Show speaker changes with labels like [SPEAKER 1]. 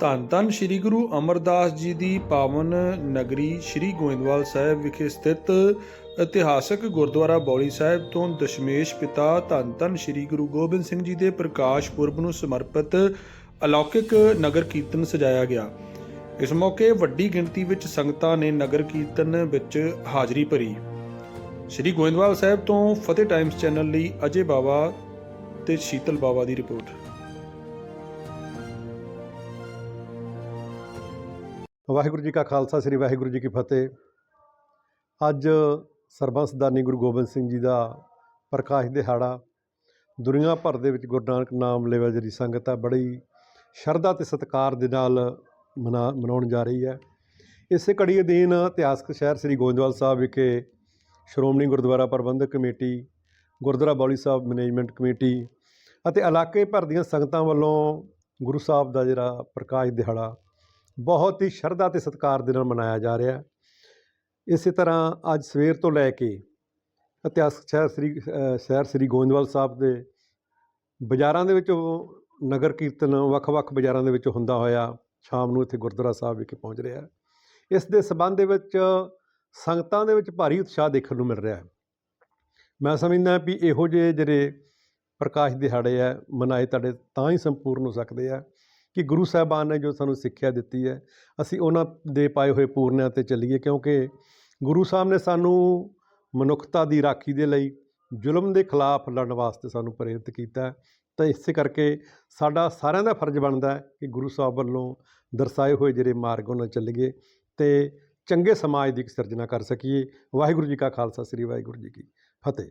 [SPEAKER 1] ਧੰਨ ਧੰਨ ਸ੍ਰੀ ਗੁਰੂ ਅਮਰਦਾਸ ਜੀ ਦੀ ਪਾਵਨ ਨਗਰੀ ਸ੍ਰੀ ਗੋਇੰਦਵਾਲ ਸਾਹਿਬ ਵਿਖੇ ਸਥਿਤ ਇਤਿਹਾਸਕ ਗੁਰਦੁਆਰਾ ਬੌਲੀ ਸਾਹਿਬ ਤੋਂ ਦਸ਼ਮੇਸ਼ ਪਿਤਾ ਧੰਨ ਧੰਨ ਸ੍ਰੀ ਗੁਰੂ ਗੋਬਿੰਦ ਸਿੰਘ ਜੀ ਦੇ ਪ੍ਰਕਾਸ਼ ਪੁਰਬ ਨੂੰ ਸਮਰਪਿਤ ਅਲੌਕਿਕ ਨਗਰ ਕੀਰਤਨ ਸਜਾਇਆ ਗਿਆ। ਇਸ ਮੌਕੇ ਵੱਡੀ ਗਿਣਤੀ ਵਿੱਚ ਸੰਗਤਾਂ ਨੇ ਨਗਰ ਕੀਰਤਨ ਵਿੱਚ ਹਾਜ਼ਰੀ ਭਰੀ। ਸ੍ਰੀ ਗੋਇੰਦਵਾਲ ਸਾਹਿਬ ਤੋਂ ਫਤਿਹ ਟਾਈਮਸ ਚੈਨਲ ਲਈ ਅਜੇ ਬਾਵਾ ਤੇ ਸ਼ੀਤਲ ਬਾਵਾ ਦੀ ਰਿਪੋਰਟ।
[SPEAKER 2] ਵਾਹਿਗੁਰੂ ਜੀ ਕਾ ਖਾਲਸਾ, ਸ੍ਰੀ ਵਾਹਿਗੁਰੂ ਜੀ ਕੀ ਫਤਿਹ। ਅੱਜ ਸਰਬੰਸਦਾਨੀ ਗੁਰੂ ਗੋਬਿੰਦ ਸਿੰਘ ਜੀ ਦਾ ਪ੍ਰਕਾਸ਼ ਦਿਹਾੜਾ। ਦੁਨੀਆ ਭਰ ਦੇ ਵਿੱਚ ਗੁਰੂ ਨਾਨਕ ਨਾਮ ਲੈਵਾ ਜਿਹੜੀ ਸੰਗਤ ਹੈ ਬੜੀ ਸ਼ਰਧਾ ਤੇ ਸਤਿਕਾਰ ਦੇ ਨਾਲ ਮਨਾ, ਮਨਾਉਣ ਜਾ ਰਹੀ ਹੈ। ਇਸੇ ਕੜੀ ਅਧੀਨ ਇਤਿਹਾਸਕ ਸ਼ਹਿਰ ਸ੍ਰੀ ਗੋਇੰਦਵਾਲ ਸਾਹਿਬ ਵਿਖੇ Shiromani Gurdwara Prabandhak committee, Gurdwara Baoli Sahib management committee ਅਤੇ ਇਲਾਕੇ ਭਰ ਦੀਆਂ ਸੰਗਤਾਂ ਵੱਲੋਂ ਗੁਰੂ ਸਾਹਿਬ ਦਾ ਜਿਹੜਾ ਪ੍ਰਕਾਸ਼ ਦਿਹਾੜਾ ਬਹੁਤ ਹੀ ਸ਼ਰਧਾ ਤੇ ਸਤਿਕਾਰ ਦੇ ਨਾਲ ਮਨਾਇਆ ਜਾ ਰਿਹਾ ਹੈ। ਇਸੇ ਤਰ੍ਹਾਂ ਅੱਜ ਸਵੇਰ ਤੋਂ ਲੈ ਕੇ ਇਤਿਹਾਸਕ ਸ਼ਹਿਰ ਸ੍ਰੀ ਸ਼ਹਿਰ ਸ੍ਰੀ ਗੋਇੰਦਵਾਲ ਸਾਹਿਬ ਦੇ ਬਾਜ਼ਾਰਾਂ ਦੇ ਵਿੱਚੋਂ ਨਗਰ ਕੀਰਤਨ ਵੱਖ-ਵੱਖ ਬਾਜ਼ਾਰਾਂ ਦੇ ਵਿੱਚ ਹੁੰਦਾ ਹੋਇਆ ਸ਼ਾਮ ਨੂੰ ਇੱਥੇ ਗੁਰਦੁਆਰਾ ਸਾਹਿਬ ਵਿਖੇ ਪਹੁੰਚ ਰਿਹਾ ਹੈ। ਇਸ ਦੇ ਸਬੰਧ ਦੇ ਵਿੱਚ ਸੰਗਤਾਂ ਦੇ ਵਿੱਚ ਭਾਰੀ ਉਤਸ਼ਾਹ ਦੇਖਣ ਨੂੰ ਮਿਲ ਰਿਹਾ ਹੈ। ਮੈਂ ਸਮਝਦਾ ਵੀ ਇਹੋ ਜਿਹੇ ਜਿਹੜੇ ਪ੍ਰਕਾਸ਼ ਦਿਹਾੜੇ ਆ ਮਨਾਏ ਤੁਹਾਡੇ ਤਾਂ ਹੀ ਸੰਪੂਰਨ ਹੋ ਸਕਦੇ ਆ ਕਿ ਗੁਰੂ ਸਾਹਿਬਾਨ ਨੇ ਜੋ ਸਾਨੂੰ ਸਿੱਖਿਆ ਦਿੱਤੀ ਹੈ, ਅਸੀਂ ਉਹਨਾਂ ਦੇ ਪਾਏ ਹੋਏ ਪੂਰਨਿਆਂ ਤੇ ਚੱਲੀਏ, ਕਿਉਂਕਿ ਗੁਰੂ ਸਾਹਿਬ ਨੇ ਸਾਨੂੰ ਮਨੁੱਖਤਾ ਦੀ ਰਾਖੀ ਦੇ ਲਈ ਜ਼ੁਲਮ ਦੇ ਖਿਲਾਫ ਲੜਨ ਵਾਸਤੇ ਸਾਨੂੰ ਪ੍ਰੇਰਿਤ ਕੀਤਾ ਤਾਂ ਇਸੇ ਕਰਕੇ ਸਾਡਾ ਸਾਰਿਆਂ ਦਾ ਫਰਜ਼ ਬਣਦਾ ਹੈ ਕਿ ਗੁਰੂ ਸਾਹਿਬ ਵੱਲੋਂ ਦਰਸਾਏ ਹੋਏ ਜਿਹੜੇ ਮਾਰਗ ਉਹਨਾਂ ਚੱਲੀਏ ਤੇ ਚੰਗੇ ਸਮਾਜ ਦੀ ਸਿਰਜਣਾ ਕਰ ਸਕੀਏ। ਵਾਹਿਗੁਰੂ ਜੀ ਕਾ ਖਾਲਸਾ, ਸ੍ਰੀ ਵਾਹਿਗੁਰੂ ਜੀ ਕੀ ਫਤਿਹ।